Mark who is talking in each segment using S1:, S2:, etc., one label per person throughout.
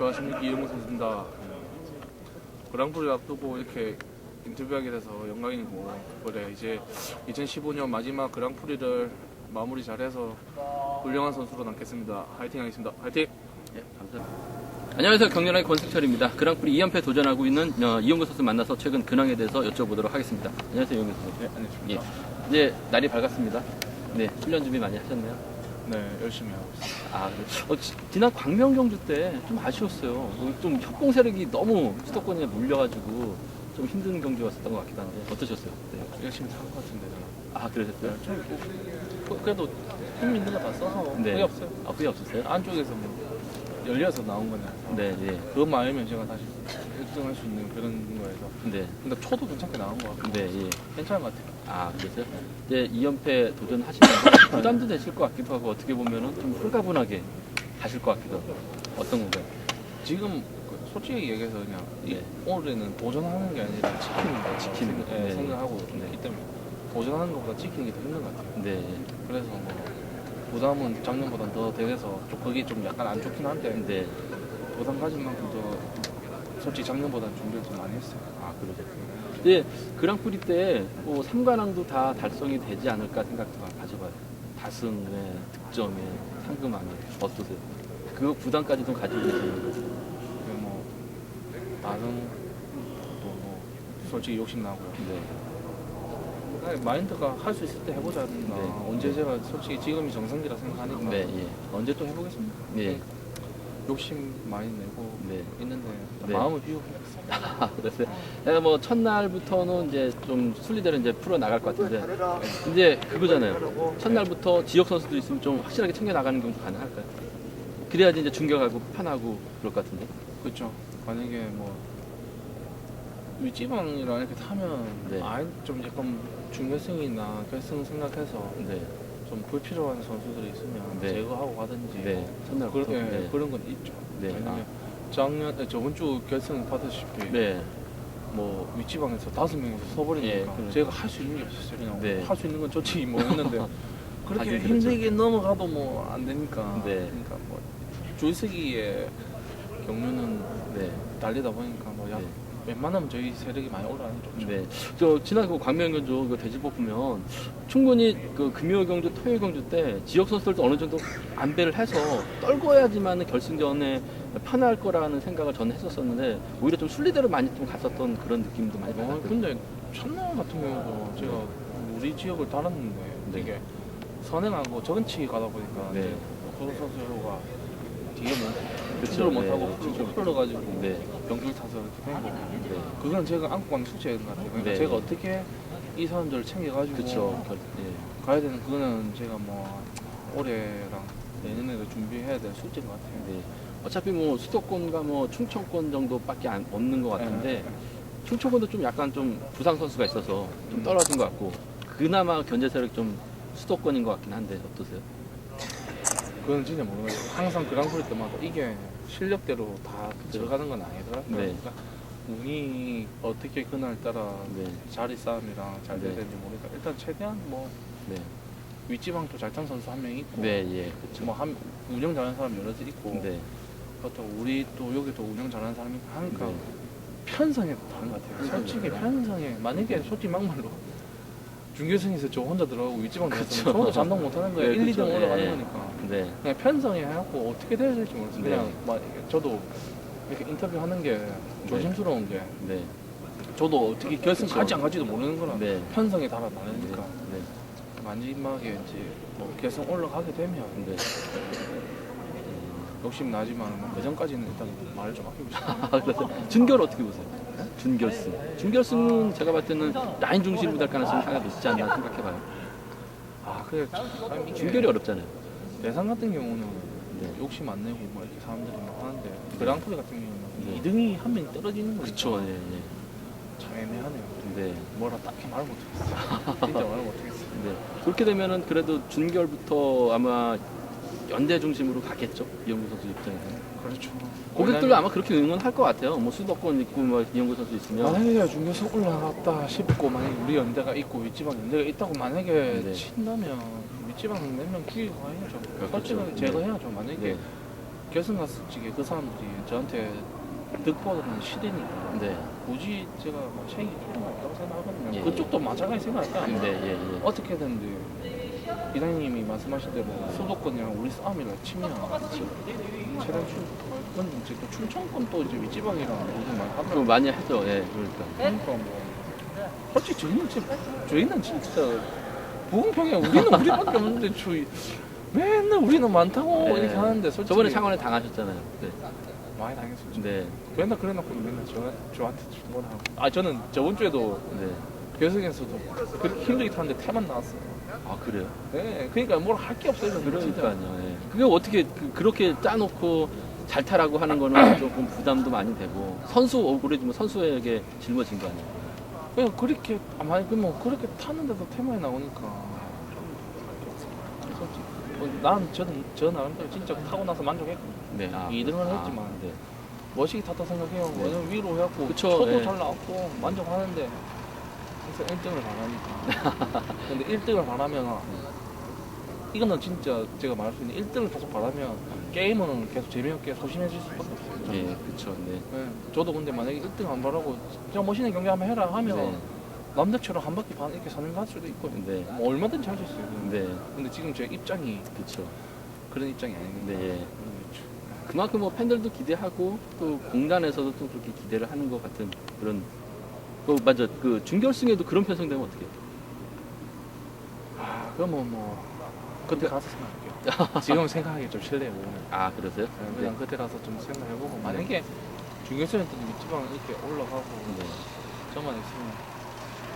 S1: 안녕하십니까 이영호 선수입니다. 그랑프리 앞두고 이렇게 인터뷰하게 돼서 영광이고 그래 이제 2015년 마지막 그랑프리를 마무리 잘해서 훌륭한 선수로 남겠습니다. 화이팅 하겠습니다. 화이팅!
S2: 예, 감사합니다. 안녕하세요. 경련의 권승철입니다. 그랑프리 2연패 도전하고 있는 어, 이용구 선수 만나서 최근 근황에 대해서 여쭤보도록 하겠습니다. 안녕하세요, 이용구 선수.
S1: 네, 안녕하십니까.
S2: 예. 이제 날이 밝았습니다. 네, 훈련 준비 많이 하셨나요?
S1: 네, 열심히 하고 있습니다.
S2: 아, 그래요? 어, 지- 지난 광명 경주 때 좀 아쉬웠어요. 어, 좀 협공 세력이 너무 수도권에 몰려가지고 좀 힘든 경주였었던 것 같기도 한데 어떠셨어요? 네.
S1: 열심히 산것 같은데 저는.
S2: 아, 그러셨어요?
S1: 그- 그래도 힘 있는 거다 써서
S2: 네.
S1: 그게 없어요.
S2: 아, 그게 없었어요?
S1: 안쪽에서 뭐 열려서 나온 거냐.
S2: 네, 예.
S1: 그것만 알면 제가 다시 1등할 수 있는 그런 거여서.
S2: 네,
S1: 근데 초도 괜찮게 나온 것 같고
S2: 네, 예.
S1: 괜찮은 것 같아요.
S2: 아, 그래서요? 이제 2연패 도전하시면서 부담도 되실 것 같기도 하고 어떻게 보면은 좀 홀가분하게 가실 것 같기도 하고 어떤 건가요?
S1: 지금 그 솔직히 얘기해서 그냥 이
S2: 네.
S1: 올해는 도전하는 게 아니라 지키는 거
S2: 지키는 거.
S1: 예,
S2: 네.
S1: 생각하고
S2: 네.
S1: 있기 때문에 도전하는 것보다 지키는 게 더 힘든 것 같아요.
S2: 네,
S1: 그래서 뭐 부담은 작년보다 더 되서 좀 그게 좀 약간 안 좋긴 한데
S2: 네.
S1: 부담 가진 만큼 더 솔직히 작년보다 준비를 좀 많이 했어요.
S2: 아, 그러셨군요. 이제 그랑프리 때 뭐 3관왕도 다 달성이 되지 않을까 생각도 가져봐요. 다승에, 득점에, 상금왕에 어떠세요? 그 부담까지 좀 가지고 계시는 거죠?
S1: 그뭐 나는 또뭐 솔직히 욕심 나고요.
S2: 네.
S1: 아니, 마인드가 할 수 있을 때 해보자. 는
S2: 네.
S1: 언제 제가 솔직히 지금이 정상기라 생각하니까
S2: 네, 예.
S1: 언제 또 해보겠습니다.
S2: 예.
S1: 욕심 많이 내고
S2: 네.
S1: 있는데
S2: 네.
S1: 마음을
S2: 그랬어요. 내가 뭐 첫날부터는 이제 좀 순리대로 이제 풀어 나갈 것 같은데 이제 그거잖아요. 첫날부터 지역 선수들 있으면 좀 확실하게 챙겨 나가는 경우도 가능할까요? 그래야지 이제 중결하고 편하고 그럴 것 같은데.
S1: 그렇죠. 만약에 뭐 윗지방이랑 이렇게 타면
S2: 네.
S1: 아예 좀 약간 중결승이나 결승 생각해서
S2: 네.
S1: 좀 불필요한 선수들이 있으면
S2: 네.
S1: 제거하고 가든지
S2: 네.
S1: 뭐. 그런, 예,
S2: 네.
S1: 그런 건 있죠.
S2: 네.
S1: 왜냐면 작년 에, 저번 주 결승 받으시피
S2: 네.
S1: 뭐 윗지방에서 다섯 명이서 서버리니까
S2: 예, 그러니까.
S1: 제가 할 수 있는 게 없었어요.
S2: 네.
S1: 할 수 있는 건 좋지 뭐 했는데 그렇게
S2: 하긴
S1: 힘들게 넘어가도 뭐 안 되니까.
S2: 네.
S1: 그러니까 뭐 조이스기의 경륜은
S2: 네.
S1: 달리다 보니까 뭐 약,
S2: 네.
S1: 웬만하면 저희 세력이 많이 올라가는 게 좋죠.
S2: 네. 저 지난 그 광명 경주 그 돼지복 보면 충분히 그 금요 경주, 토요 경주 때 지역 선수들도 어느 정도 안배를 해서 떨궈야지만 결승전에 편할 거라는 생각을 저는 했었었는데 오히려 좀 순리대로 많이 좀 갔었던 그런 느낌도 많이
S1: 어,
S2: 받았거든요.
S1: 근데 첫날 같은 경우도 제가 우리 지역을 달았는데
S2: 네.
S1: 되게 선행하고 적은치기 가다 보니까
S2: 네.
S1: 이제 호선 선수가 뒤에 뭐
S2: 네,
S1: 못하고
S2: 추출.
S1: 흘러가지고
S2: 네.
S1: 병줄 타서 이렇게 된 거고
S2: 네.
S1: 그건 제가 안고 가는 숙제인 것 같아요. 그러니까
S2: 네.
S1: 제가 어떻게 이 사람들을 챙겨가지고
S2: 그쵸. 결, 예.
S1: 가야 되는 그거는 제가 뭐 올해랑 내년에도 준비해야 될 숙제인 것 같아요.
S2: 네. 어차피 뭐 수도권과 뭐 충청권 정도밖에 안, 없는 것 같은데
S1: 네.
S2: 충청권도 좀 약간 좀 부상 선수가 있어서 좀 떨어진 것 같고 그나마 견제 세력 좀 수도권인 것 같긴 한데 어떠세요?
S1: 그건 진짜 모르겠어요. 항상 그랑프리 때마다 이게 실력대로 다 들어가는 건 아니더라고요.
S2: 네.
S1: 그러니까 운이 어떻게 그날 따라
S2: 네.
S1: 자리 싸움이랑 잘
S2: 네.
S1: 돼야 되는지 모르니까 일단 최대한 뭐
S2: 네.
S1: 윗지방도 잘 탄 선수 한 명 있고
S2: 네, 예. 그렇죠.
S1: 뭐한 운영 잘하는 사람 여러 있고
S2: 네.
S1: 그것도 우리 또 여기도 운영 잘하는 사람이 하니까
S2: 네.
S1: 편성에 다른 것 같아요. 솔직히. 편성에 만약에 솔직히 막말로 중결승에서 저 혼자 들어가고 윗지방. 갔으면 저도 잠동 못하는 거예요.
S2: 네,
S1: 1,
S2: 그쵸.
S1: 2등 올라가는
S2: 예.
S1: 거니까.
S2: 네.
S1: 그냥 편성해 갖고 어떻게 돼야 될지 모르겠어요.
S2: 네.
S1: 그냥 막 저도 이렇게 인터뷰 하는 게 조심스러운 게
S2: 네.
S1: 저도 어떻게 결승
S2: 그쵸.
S1: 갈지 안 갈지도 모르는 거라
S2: 네.
S1: 편성에 따라
S2: 네.
S1: 다르니까
S2: 네.
S1: 마지막에 이제 뭐 결승 올라가게 되면
S2: 네.
S1: 욕심 나지만 그 전까지는 일단 말을 좀 아끼고 싶어요.
S2: 아, 그래서 준결 어떻게 보세요? 준결승. 준결승은 제가 봤을 때는 라인 중심으로 될 가능성이 상당히 높지 않나 생각해봐요.
S1: 아 그래 참 이게
S2: 준결이 어렵잖아요.
S1: 내상 같은 경우는
S2: 네.
S1: 욕심 안 내고 뭐 이렇게 사람들이 막 하는데 그랑프리 같은 경우는
S2: 네.
S1: 2등이 한 명이 떨어지는 거니까
S2: 그쵸, 예, 예.
S1: 참 애매하네요.
S2: 네.
S1: 뭐라 딱히 말을 못하겠어요. 진짜 말을 못하겠어요.
S2: 네. 그렇게 되면은 그래도 준결부터 아마 연대 중심으로 가겠죠. 이영구 선수 입장에서는.
S1: 그렇죠.
S2: 고객들도 아마 그렇게 응원할 것 같아요. 뭐 수도권 있고 뭐 이영구 선수 있으면.
S1: 만약에 중계선 올라갔다 싶고 만약에 우리 연대가 있고 윗지방 연대가 있다고 만약에
S2: 네.
S1: 친다면 윗지방 몇명 죽이고.
S2: 그렇죠.
S1: 솔직히
S2: 네.
S1: 제거해야죠. 만약에
S2: 네.
S1: 결승 갔을 적에 그 사람들이 저한테 득보다는 시대니까
S2: 네.
S1: 굳이 제가 뭐 책이 필요가 없다고 생각하거든요.
S2: 예,
S1: 그쪽도 마찬가지 생각할 거 아니에요.
S2: 네, 예, 예.
S1: 어떻게든 이장님이 말씀하신 대로 수도권이랑 우리 싸움이라 치면 최단 출 근데 이제 또 충청권 또 이제 윗지방이랑 요즘 많이 하더라고요.
S2: 많이 하죠. 예, 그러니까.
S1: 그러니까 뭐 솔직히 저희는 진짜 저희는 진짜 부흥평에 우리는 우리밖에 없는데 저희 맨날 우리는 많다고
S2: 네.
S1: 이렇게 하는데 솔직히
S2: 저번에 창원에 당하셨잖아요. 네.
S1: 많이 당했었죠.
S2: 네.
S1: 맨날 그래놓고 맨날 저, 저한테 주문을 하고 아 저는 저번 주에도
S2: 네.
S1: 결승에서도 그렇게 힘들게 탔는데 태만 나왔어요.
S2: 아, 그래요?
S1: 네, 그러니까 뭘 할 게 없어요. 저는 진짜.
S2: 그러니까요. 예. 그게 어떻게 그, 렇게 짜놓고 잘 타라고 하는 거는 조금 부담도 많이 되고 선수 주면 선수에게 짊어진 거 아니에요?
S1: 그냥 그렇게 아마 그뭐 그렇게 탔는데도 테마에 나오니까 솔직히 뭐, 난 저는 저 나름대로 진짜 타고 나서 만족했거든요.
S2: 네. 아,
S1: 2등을
S2: 아,
S1: 했지만
S2: 네.
S1: 멋있게 탔다 생각해요.
S2: 네.
S1: 왜냐면 위로 해갖고
S2: 그쵸,
S1: 초도
S2: 네.
S1: 잘 나왔고 만족하는데 그래서 1등을 바라니까. 근데 1등을 바라면 이거는 진짜 제가 말할 수 있는 1등을 계속 바라면 게임은 계속 재미없게 소심해질 수밖에 없어요.
S2: 예, 그렇죠. 네.
S1: 네, 저도 근데 만약에 1등 안 바라고 그냥 멋있는 경기 한번 해라 하면
S2: 네.
S1: 남들처럼 한 바퀴 반 이렇게 선행 갈 수도 있고
S2: 네.
S1: 뭐 얼마든지 할 수 있어요.
S2: 네.
S1: 근데 지금 제 입장이
S2: 그렇죠.
S1: 그런 입장이 아니니까.
S2: 네. 예.
S1: 음,
S2: 그만큼 뭐 팬들도 기대하고 또 공단에서도 또 그렇게 기대를 하는 것 같은 그런 그 맞아 그 준결승에도 그런 편성되면 어떻게?
S1: 아, 그러면 뭐 그때 가서 생각할게요. 지금 생각하기 좀 실례고
S2: 아 그러세요?
S1: 네, 그냥 그때 가서 좀 생각해보고 만약에 중결승에 또 밑지방 이렇게 올라가고
S2: 네.
S1: 저만 있으면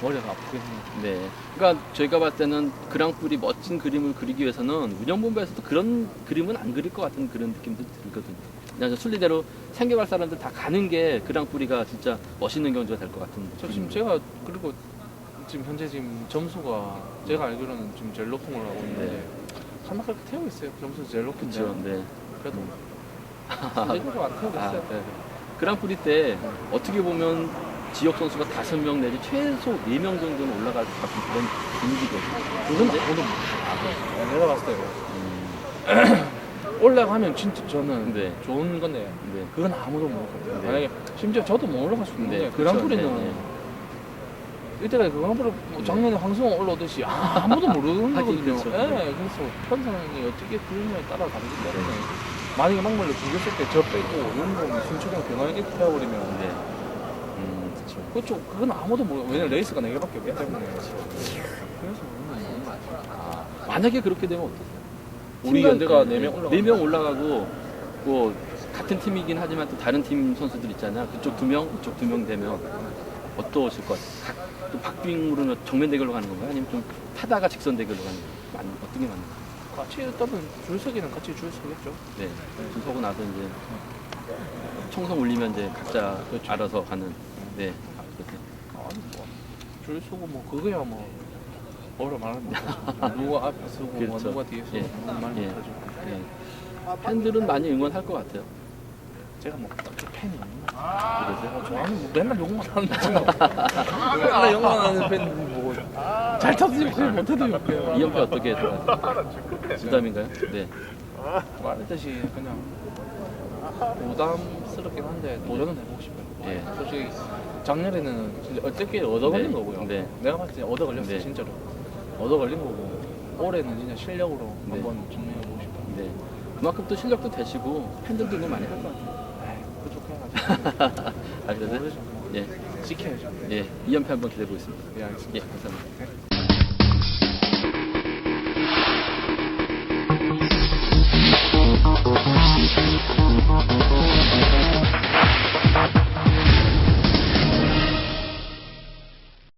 S1: 머리가 아프겠네요.
S2: 네. 그러니까 저희가 봤을 때는 그랑프리 멋진 그림을 그리기 위해서는 운영본부에서도 그런 그림은 안 그릴 것 같은 그런 느낌도 들거든요. 그냥 저 순리대로 생겨갈 사람들 다 가는 게 그랑프리가 진짜 멋있는 경주가 될 것 같은.
S1: 저 지금. 제가 그리고 지금 현재 지금 점수가 제가 알기로는 지금 제일 높은 걸로 알고 있는데 하나 그렇게 태우고 있어요. 점수 제일 높은데
S2: 그렇죠. 네.
S1: 그래도
S2: 음.
S1: 제대로 안 태우고
S2: 아,
S1: 있어요.
S2: 네. 그랑프리 때 어떻게 보면 지역 선수가 다섯 명 내지 최소 네 명 정도는 올라갈 것 같은 그런 분위기거든요.
S1: 그건
S2: 근데-
S1: 아무도 모르겠어요. 내가 봤을 때
S2: 음,
S1: 올라가면 진짜 저는
S2: 네.
S1: 좋은 건데
S2: 네.
S1: 그건 아무도 모르거든요.
S2: 네.
S1: 만약에 심지어 저도 못 올라갈 수 있는데
S2: 네,
S1: 그랑프리는.
S2: 네, 네.
S1: 이때까지 그랑프리 뭐 작년에 황승호 올라오듯이 아무도 모르는
S2: 하긴
S1: 거거든요.
S2: 그렇죠.
S1: 예, 그래서 편성이 어떻게 그림에 따라 다르기 때문에 만약에 막말로 중ges을 때 저 빼고 용범 순초경 병원에 이렇게 태워버리면
S2: 네. 음, 그렇죠.
S1: 그렇죠. 그건 아무도 모르. 왜냐면 레이스가 네 개밖에 없기 때문에. 그래서 그런 거 모르는 거예요.
S2: 만약에 그렇게 되면 어떠세요?
S1: 우리
S2: 팀간-
S1: 연대가 네 명 올라가고.
S2: 네명 올라가고 뭐 같은 팀이긴 하지만 또 다른 팀 선수들 있잖아요. 그쪽 두 명, 이쪽 두 명 되면 어떠실 것 같아요? 각- 또 박빙으로 정면 대결로 가는 건가요? 아니면 좀 타다가 직선 대결로 가는 건가요? 맞, 어떤 게 맞는 거예요?
S1: 같이 일단은 줄 서기는 같이 줄 서겠죠.
S2: 네. 줄 서고 나서 이제 총성 울리면 이제 각자
S1: 그렇죠.
S2: 알아서 가는. 네. 그렇게.
S1: 아니 뭐. 줄 서고 뭐 그거야 뭐. 뭐라 말하는 거 누가 앞에 서고 뭐
S2: 그렇죠.
S1: 누가 뒤에 서고
S2: 예.
S1: 뭐말
S2: 예.
S1: 못하죠.
S2: 네. 팬들은 많이 응원할 것 같아요.
S1: 제가 뭐 딱히 팬이.
S2: 그러세요?
S1: 저는 뭐 맨날 욕만 하는데. 맨날 욕만 하는 팬 보고 잘 그걸 못해도 욕해요.
S2: 이연패 어떻게 생각하세요? 부담인가요? 네.
S1: 말했듯이 그냥 부담스럽긴 한데 도전은 해보고 싶어요.
S2: 예.
S1: 솔직히 작년에는 진짜 어떻게 얻어 걸린
S2: 네.
S1: 거고요.
S2: 네.
S1: 내가 봤을 때 얻어 걸렸어
S2: 네.
S1: 진짜로. 얻어 걸린 거고 올해는 진짜 실력으로
S2: 네.
S1: 한번 증명해보고 싶어요.
S2: 네. 그만큼 또 실력도 되시고 팬들도 많이 할 것 같아요. 아,
S1: 그러면?
S2: 예.
S1: 지켜야죠.
S2: 예. 2연패 한번 기대해 보겠습니다.
S1: 예, 알겠습니다.
S2: 예, 감사합니다. Thank you.